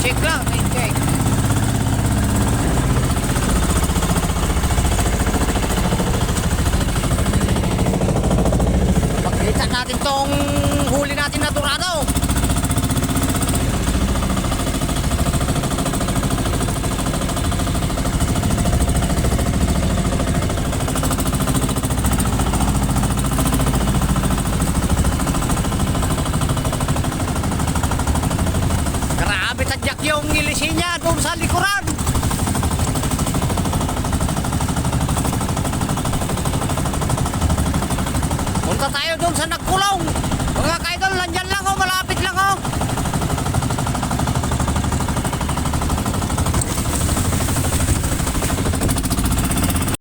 check lang rain check. Pagkita natin tong huli natin na dorado yung nilisi niya doon sa likuran. Punta tayo doon sa nagkulong. Mga kaido.